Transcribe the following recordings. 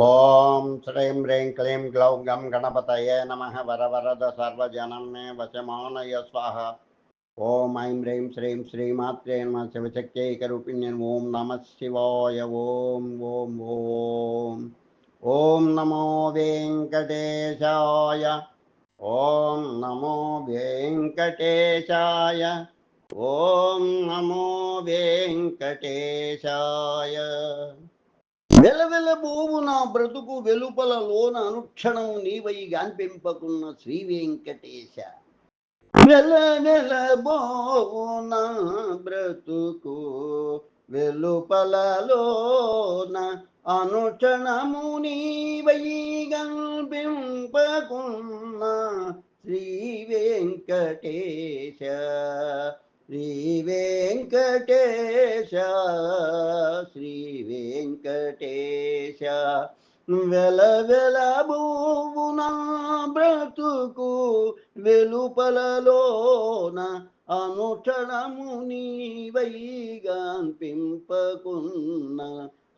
ओम श्रीं ह्रीं क्लीं ग्लौं गं गणपतये नमः वरवरद सर्वजनमे वशमानय स्वाहा। ॐ ऐं ह्रीं श्रीं श्रीमात्रे नमः शिवशक्त्यैकरूपिण्यं ॐ नमः शिवाय ॐ ॐ ॐ। ॐ नमो वेङ्कटेशाय। ॐ नमो वेङ्कटेशाय। ॐ नमो वेङ्कटेशाय। వెలవెలబోవు వెలవెల నా బ్రతుకు వెలుపల లోన అనుక్షణం నీవై గాన్పింపకున్న శ్రీ వెంకటేశ. వెలవెలబోవు నా బ్రతుకు వెలుపల లోన అనుక్షణము నీవై గంపింపకున్న శ్రీ వెంకటేశ. శ్రీ వెంకటేశ శ్రీ వెంకటేశ. వెల వెల భూవున బ్రతుకు వెలుపలలోన అనుక్షణము నీవైగాన్పింపకున్న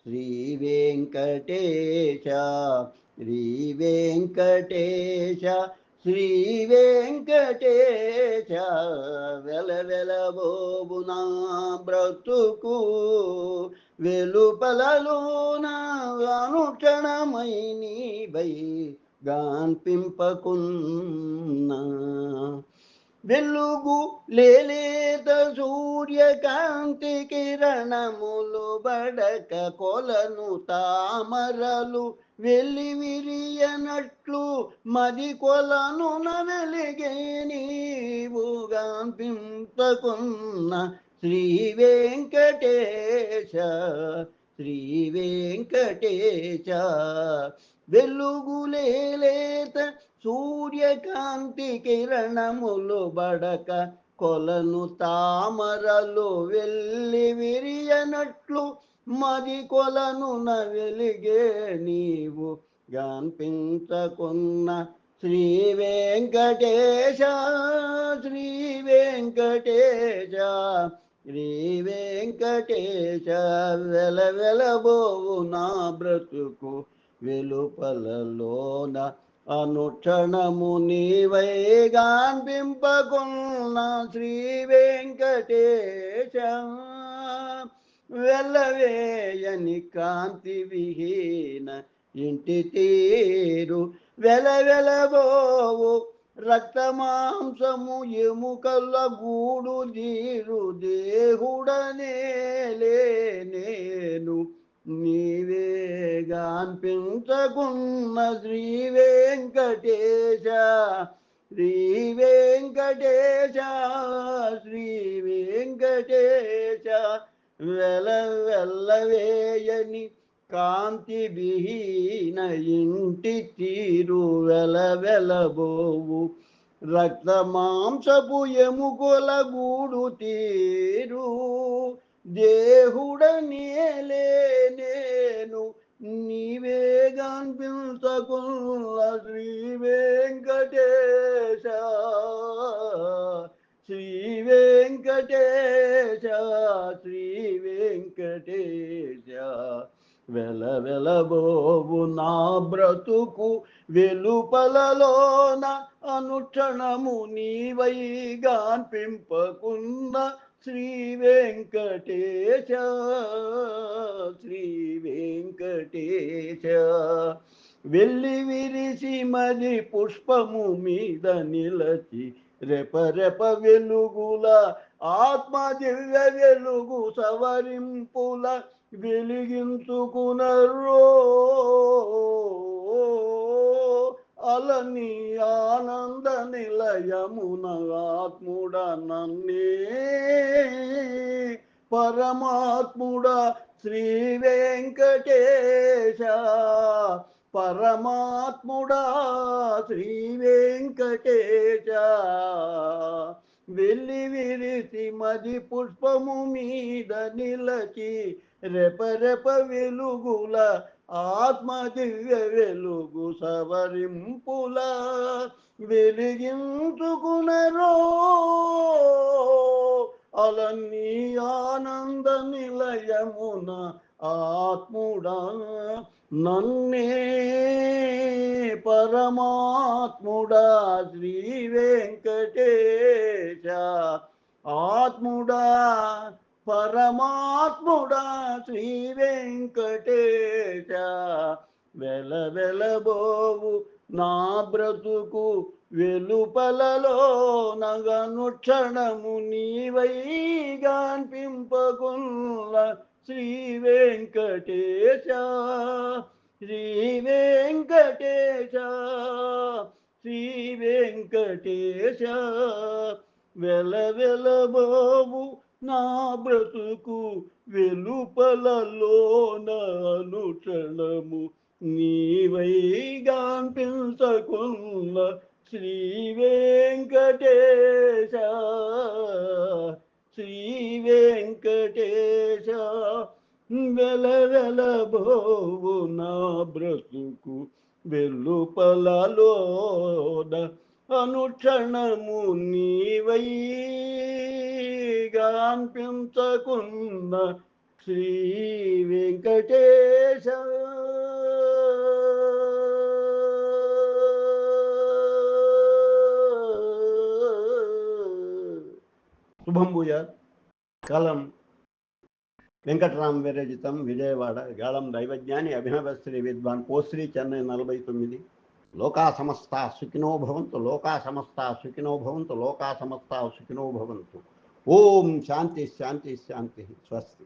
శ్రీ వెంకటేశ శ్రీ వెంకటేశ. శ్రీ వెంకటేశ వెల వెల బోబునా బ్రతుకు వెలుపలలోన అనుక్షణమై నీవై గాన్పింపకున్నా వెలుగు లేలేత సూర్యకాంతి కిరణములు బడక కొలను తామరలు వెళ్ళి విరియనట్లు మది కొలను నవెలిగే నీవుగాంపింపకున్న శ్రీ వెంకటేశ శ్రీ వెంకటేశ. వెలుగులేలేత సూర్యకాంతి కిరణములు బడక కొలను తామరలు వెళ్ళి విరియనట్లు మది కొలను వెలిగే నీవు గాన్పించకున్న శ్రీ వెంకటేశ శ్రీ వెంకటేశ శ్రీ వెంకటేశ వెల వెలబోవు నా బ్రతుకు వెలుపలలోన అనుక్షణము నీవై గాన్పింపకున్న శ్రీ వెంకటేశ. వెలవేయని కాంతి విహీన ఇంటి తీరు వెలవెలబోవు. రక్తమాంసము ఎముకల్ల గూడు దీరు దేహుడనే నేను. నీవేగాన్పించకున్న శ్రీ వెంకటేశ శ్రీ వెంకటేశ శ్రీ వెంకటేశ వెల వెల్లవేయని కాంతి విహీన ఇంటి తీరు వెల వెలబోవు. రక్త మాంసపు ఎముకల గూడు తీరు దేవుడనేలే నేను నీవేగాన్పించకున్న శ్రీ వెంకటేశ. శ్రీ వెంకటేశ శ్రీ వెంకటేశ. వెల వెలబోవు నా బ్రతుకు వెలుపలలోన అనుక్షణము నీవై గాన్పింపకున్న శ్రీ వెంకటేశ శ్రీ వెంకటేశ. వెళ్ళి విరిసి మరి పుష్పము మీద నిలచి రెప రెప వెలుగుల ఆత్మ దివ్య వెలుగు సవరింపుల వెలిగించుకునరో అలని ఆనంద నిలయమున ఆత్ముడ నన్నే పరమాత్ముడ శ్రీ వెంకటేశ. పరమాత్ముడా శ్రీ వెంకటేశ. వెళ్ళి విరిసి మది పుష్పము మీద నిలచి రెపరెప వెలుగుల ఆత్మ దివ్య వెలుగు సవరింపుల వెలిగించుకునరో. అలన్నీ ఆనంద నిలయమున ఆత్ముడా నన్నే పరమాత్ముడా శ్రీ వెంకటేశ. ఆత్ముడా పరమాత్ముడా శ్రీ వెంకటేశ. వెల వెలబోవు నా బ్రతుకు వెలుపలలో నగను క్షణము నీవైగాన్పింపకుల్ల శ్రీ వెంకటేశ శ్రీ వెంకటేశ శ్రీ వెంకటేశ. వెల వెలబోవు నా బ్రతుకు వెలుపలలోన అనుక్షణము నీవైగాంపించకున్న శ్రీ వెంకటేశ శ్రీ వెంకటేశ వెలవెల భోవు నా బ్రతుకు వెలుపలలోన అనుక్షణము నీవై గాంపించకున్న వెంకటేశ శుభం భూజ కలం వెంకటరామ విరచితం విజయవాడ గాళం దైవజ్ఞాని అభినవ శ్రీ విద్వాన్ పోశ్రీ చెన్నై నలభై తొమ్మిది లోకా సమస్త సుఖినో భవంతు లోకా సమస్త సుఖినో భవంతు లోకా సమస్త సుఖినో భవంతు ఓం శాంతి శాంతి శాంతి స్వస్తి